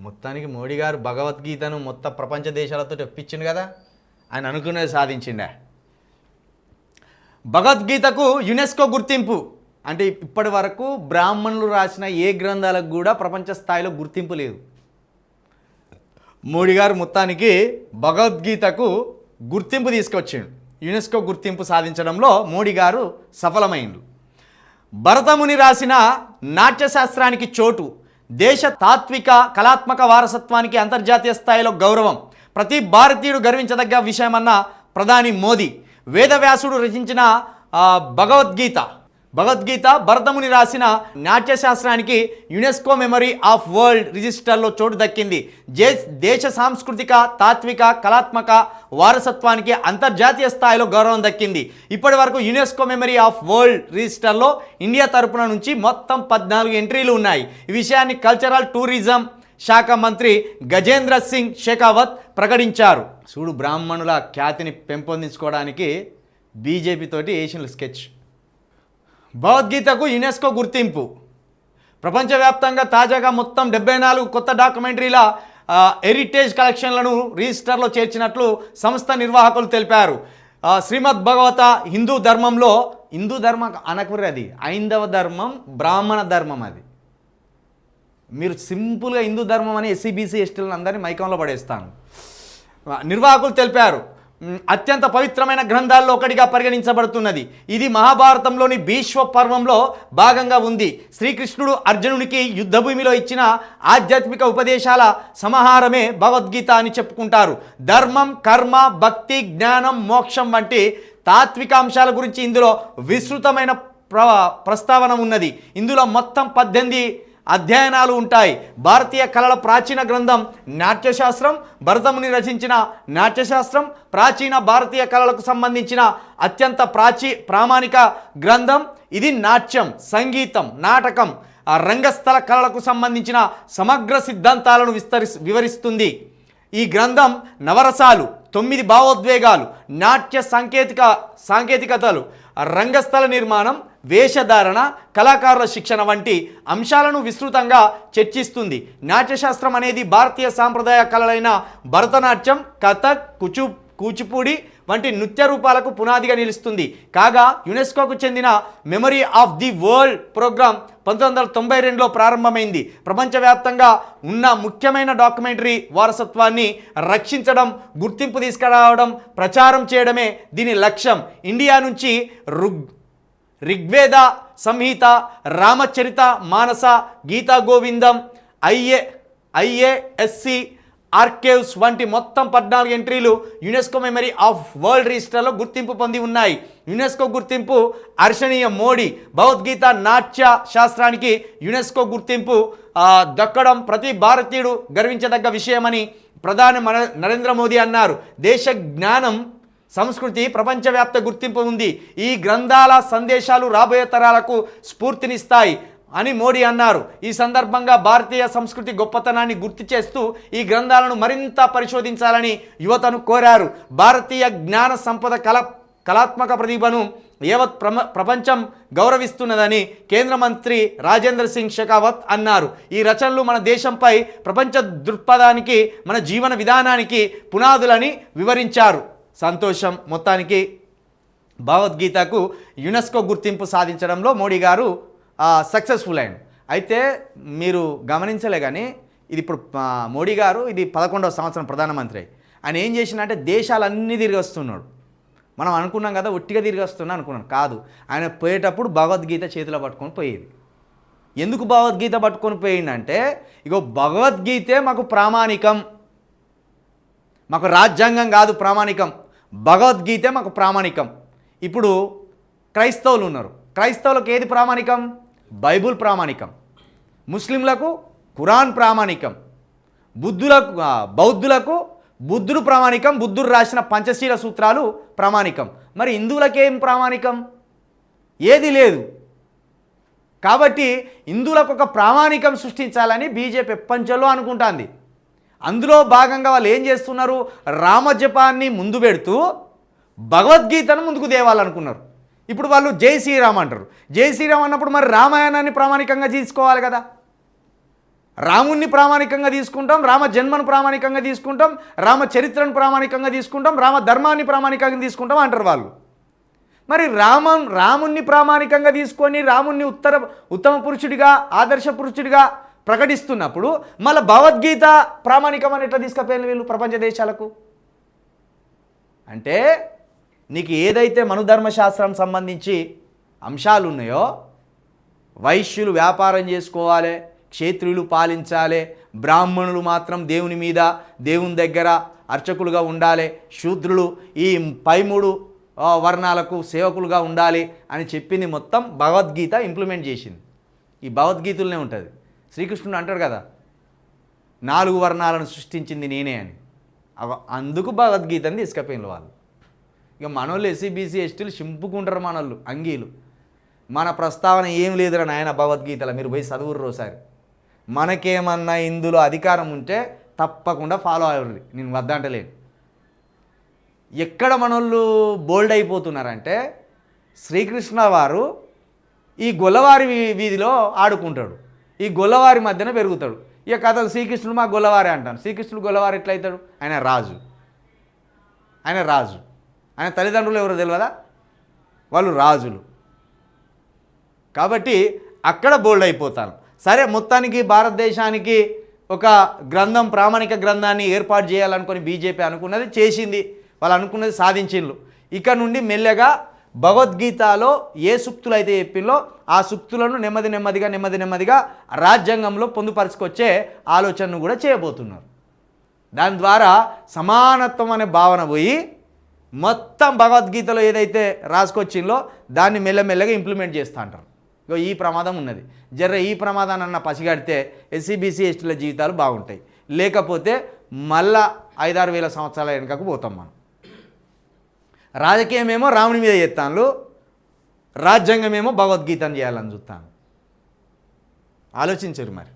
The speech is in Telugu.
మొత్తానికి మోడీ గారు భగవద్గీతను మొత్తం ప్రపంచ దేశాలతో తెప్పించిండు కదా? ఆయన అనుకునేది సాధించిండే. భగవద్గీతకు యునెస్కో గుర్తింపు. అంటే ఇప్పటి వరకు బ్రాహ్మణులు రాసిన ఏ గ్రంథాలకు కూడా ప్రపంచ స్థాయిలో గుర్తింపు లేదు. మోడీ గారు మొత్తానికి భగవద్గీతకు గుర్తింపు తీసుకొచ్చిండు. యునెస్కో గుర్తింపు సాధించడంలో మోడీ గారు సఫలమైండు. భరతముని రాసిన నాట్యశాస్త్రానికి చోటు. దేశ తాత్విక కళాత్మక వారసత్వానికి అంతర్జాతీయ స్థాయిలో గౌరవం. ప్రతి భారతీయుడు గర్వించదగ్గ విషయమన్న ప్రధాని మోదీ. వేదవ్యాసుడు రచించిన భగవద్గీత. భగవద్గీత భరతముని రాసిన నాట్యశాస్త్రానికి యునెస్కో మెమరీ ఆఫ్ వరల్డ్ రిజిస్టర్లో చోటు దక్కింది. జే దేశ సాంస్కృతిక తాత్విక కళాత్మక వారసత్వానికి అంతర్జాతీయ స్థాయిలో గౌరవం దక్కింది. ఇప్పటి వరకు యునెస్కో మెమరీ ఆఫ్ వరల్డ్ రిజిస్టర్లో ఇండియా తరపున నుంచి మొత్తం పద్నాలుగు ఎంట్రీలు ఉన్నాయి. ఈ విషయాన్ని కల్చరల్ టూరిజం శాఖ మంత్రి గజేంద్ర సింగ్ షెకావత్ ప్రకటించారు. చూడు బ్రాహ్మణుల ఖ్యాతిని పెంపొందించుకోవడానికి బీజేపీతోటి ఏషియన్ స్కెచ్. భగవద్గీతకు యునెస్కో గుర్తింపు. ప్రపంచవ్యాప్తంగా తాజాగా మొత్తం డెబ్బై నాలుగు కొత్త డాక్యుమెంటరీల హెరిటేజ్ కలెక్షన్లను రిజిస్టర్లో చేర్చినట్లు సంస్థ నిర్వాహకులు తెలిపారు. శ్రీమద్ భగవత హిందూ ధర్మంలో హిందూ ధర్మ అనకుర్రి అది ఐందవ ధర్మం బ్రాహ్మణ ధర్మం అది. మీరు సింపుల్గా హిందూ ధర్మం అని ఎస్సీబీసీ ఎస్టీలను అందరినీ మైకంలో పడేస్తాను. నిర్వాహకులు తెలిపారు. అత్యంత పవిత్రమైన గ్రంథాల్లో ఒకటిగా పరిగణించబడుతున్నది. ఇది మహాభారతంలోని భీష్వ పర్వంలో భాగంగా ఉంది. శ్రీకృష్ణుడు అర్జునునికి యుద్ధభూమిలో ఇచ్చిన ఆధ్యాత్మిక ఉపదేశాల సమాహారమే భగవద్గీత అని చెప్పుకుంటారు. ధర్మం కర్మ భక్తి జ్ఞానం మోక్షం వంటి తాత్విక అంశాల గురించి ఇందులో విస్తృతమైన ప్ర ప్రస్తావన ఉన్నది. ఇందులో మొత్తం పద్దెనిమిది అధ్యయనాలు ఉంటాయి. భారతీయ కళల ప్రాచీన గ్రంథం నాట్యశాస్త్రం భరతముని రచించిన నాట్యశాస్త్రం ప్రాచీన భారతీయ కళలకు సంబంధించిన అత్యంత ప్రాచీ ప్రామాణిక గ్రంథం. ఇది నాట్యం సంగీతం నాటకం రంగస్థల కళలకు సంబంధించిన సమగ్ర సిద్ధాంతాలను విస్తరి వివరిస్తుంది. ఈ గ్రంథం నవరసాలు తొమ్మిది భావోద్వేగాలు నాట్య సాంకేతిక సాంకేతికతలు రంగస్థల నిర్మాణం వేషధారణ కళాకారుల శిక్షణ వంటి అంశాలను విస్తృతంగా చర్చిస్తుంది. నాట్యశాస్త్రం అనేది భారతీయ సాంప్రదాయ కళలైన భరతనాట్యం కథక్ కుచు కూచిపూడి వంటి నృత్య రూపాలకు పునాదిగా నిలుస్తుంది. కాగా యునెస్కోకు చెందిన memory of the world program పంతొమ్మిది వందల తొంభై రెండులో ప్రారంభమైంది. ప్రపంచవ్యాప్తంగా ఉన్న ముఖ్యమైన డాక్యుమెంటరీ వారసత్వాన్ని రక్షించడం గుర్తింపు తీసుకురావడం ప్రచారం చేయడమే దీని లక్ష్యం. ఇండియా నుంచి rug Rigveda Samhita Ramacharita Manasa Gita Govindam IA IASC archives వంటి మొత్తం పద్నాలుగు ఎంట్రీలు యునెస్కో మెమరీ ఆఫ్ వరల్డ్ రిజిస్టర్లో గుర్తింపు పొంది ఉన్నాయి. యునెస్కో గుర్తింపు హర్షణీయ మోడీ భగవద్గీత నాట్య శాస్త్రానికి యునెస్కో గుర్తింపు దక్కడం ప్రతి భారతీయుడు గర్వించదగ్గ విషయమని ప్రధాని మన నరేంద్ర మోదీ అన్నారు. దేశ జ్ఞానం సంస్కృతి ప్రపంచవ్యాప్త గుర్తింపు ఉంది. ఈ గ్రంథాల సందేశాలు రాబోయే తరాలకు స్ఫూర్తినిస్తాయి అని మోడీ అన్నారు. ఈ సందర్భంగా భారతీయ సంస్కృతి గొప్పతనాన్ని గుర్తు చేస్తూ ఈ గ్రంథాలను మరింత పరిశోధించాలని యువతను కోరారు. భారతీయ జ్ఞాన సంపద కళ కళాత్మక ప్రతిభను యావత్ ప్రమ ప్రపంచం గౌరవిస్తున్నదని కేంద్ర మంత్రి రాజేంద్ర సింగ్ షెకావత్ అన్నారు. ఈ రచనలు మన దేశంపై ప్రపంచ దృక్పథానికి మన జీవన విధానానికి పునాదులని వివరించారు. సంతోషం. మొత్తానికి భగవద్గీతకు యునెస్కో గుర్తింపు సాధించడంలో మోడీ గారు సక్సెస్ఫుల్ అయ్యాడు అయితే మీరు గమనించలే కానీ ఇది ఇప్పుడు మోడీ గారు ఇది పదకొండవ సంవత్సరం ప్రధానమంత్రి. ఆయన ఏం చేసినంటే దేశాలన్నీ తిరిగి వస్తున్నాడు. మనం అనుకున్నాం కదా ఒట్టిగా తిరిగి వస్తున్నా అనుకున్నాం. కాదు. ఆయన పోయేటప్పుడు భగవద్గీత చేతిలో పట్టుకొని పోయేది. ఎందుకు భగవద్గీత పట్టుకొని పోయిందంటే ఇగో భగవద్గీతే మాకు ప్రామాణికం. మాకు రాజ్యాంగం కాదు ప్రామాణికం. భగవద్గీతే మాకు ప్రామాణికం. ఇప్పుడు క్రైస్తవులు ఉన్నారు. క్రైస్తవులకు ఏది ప్రామాణికం? బైబుల్ ప్రామాణికం. ముస్లింలకు ఖురాన్ ప్రామాణికం. బుద్ధులకు బౌద్ధులకు బుద్ధుడు ప్రామాణికం బుద్ధుడు రాసిన పంచశీల సూత్రాలు ప్రామాణికం. మరి హిందువులకేం ప్రామాణికం? ఏది లేదు. కాబట్టి హిందువులకు ఒక ప్రామాణికం సృష్టించాలని బీజేపీ ఎప్పంచలో అనుకుంటాంది. అందులో భాగంగా వాళ్ళు ఏం చేస్తున్నారు? రామజపాన్ని ముందు పెడుతూ భగవద్గీతను ముందుకు తేవాలనుకున్నారు. ఇప్పుడు వాళ్ళు జై శ్రీరామ్ అంటారు. జై శ్రీరామ్ అన్నప్పుడు మరి రామాయణాన్ని ప్రామాణికంగా తీసుకోవాలి కదా. రాముణ్ణి ప్రామాణికంగా తీసుకుంటాం రామ జన్మను ప్రామాణికంగా తీసుకుంటాం రామ చరిత్రను ప్రామాణికంగా తీసుకుంటాం రామ ధర్మాన్ని ప్రామాణికంగా తీసుకుంటాం అంటారు వాళ్ళు. మరి రామం రాముణ్ణి ప్రామాణికంగా తీసుకొని రాముణ్ణి ఉత్తర ఉత్తమ పురుషుడిగా ఆదర్శ పురుషుడిగా ప్రకటిస్తున్నప్పుడు మళ్ళీ భగవద్గీత ప్రామాణికమని ఎట్లా తీసుకుపోయిన వీళ్ళు ప్రపంచ దేశాలకు? అంటే నీకు ఏదైతే మనుధర్మశాస్త్రం సంబంధించి అంశాలు ఉన్నాయో వైశ్యులు వ్యాపారం చేసుకోవాలి క్షేత్రులు పాలించాలి బ్రాహ్మణులు మాత్రం దేవుని మీద దేవుని దగ్గర అర్చకులుగా ఉండాలి శూద్రులు ఈ పై మూడు వర్ణాలకు సేవకులుగా ఉండాలి అని చెప్పింది మొత్తం భగవద్గీత ఇంప్లిమెంట్ చేసింది. ఈ భగవద్గీతలోనే ఉంటుంది. శ్రీకృష్ణుడు అంటాడు కదా నాలుగు వర్ణాలను సృష్టించింది నేనే అని. అవ- అందుకు భగవద్గీతని తీసుకుపోయిన వాళ్ళు. ఇక మనోళ్ళు ఎస్సీ బీసీ ఎస్టీలు చింపుకుంటారు మనోళ్ళు అంగీలు. మన ప్రస్తావన ఏం లేదురా నాయన భగవద్గీతలో మీరు పోయి చదువురు ఒకసారి మనకేమన్నా ఇందులో అధికారం ఉంటే తప్పకుండా ఫాలో అవ్వండి నేను వద్దంటలేను ఎక్కడ మనోళ్ళు బోల్డ్ అయిపోతున్నారంటే శ్రీకృష్ణ వారు ఈ గొల్లవారి వీ- వీధిలో ఆడుకుంటాడు. ఈ గొల్లవారి మధ్యన పెరుగుతాడు. ఇక కథ శ్రీకృష్ణుడు మా గొల్లవారి అంటాను శ్రీకృష్ణుడు గొల్లవారు ఎట్లయితాడు? ఆయన రాజు. ఆయన రాజు. ఆయన తల్లిదండ్రులు ఎవరో తెలియదా వాళ్ళు రాజులు. కాబట్టి అక్కడ బోల్డ్ అయిపోతాను సరే మొత్తానికి భారతదేశానికి ఒక గ్రంథం ప్రామాణిక గ్రంథాన్ని ఏర్పాటు చేయాలనుకొని బీజేపీ అనుకున్నది చేసింది. వాళ్ళు అనుకున్నది సాధించిండ్రు. ఇక నుండి మెల్లగా భగవద్గీతలో ఏ సూక్తులు అయితే చెప్పిందో ఆ సూక్తులను నెమ్మది నెమ్మదిగా నెమ్మది నెమ్మదిగా రాజ్యాంగంలో పొందుపరుచుకొచ్చే ఆలోచనను కూడా చేయబోతున్నారు. దాని ద్వారా సమానత్వం అనే భావన పోయి మొత్తం భగవద్గీతలో ఏదైతే రాసుకొచ్చిందో దాన్ని మెల్లమెల్లగా ఇంప్లిమెంట్ చేస్తూ అంటారు ఇగో ఈ ప్రమాదం ఉన్నది. జర్ర ఈ ప్రమాదాన్ని అన్న పసిగడితే ఎస్సీబీసీ ఎస్టీల జీవితాలు బాగుంటాయి. లేకపోతే మళ్ళా ఐదారు వేల సంవత్సరాల వెనుకకు పోతాం మనం. రాజకీయమేమో రాముని మీద చేస్తాను రాజ్యాంగమేమో భగవద్గీతను చేయాలని చూస్తాను ఆలోచించరు మరి.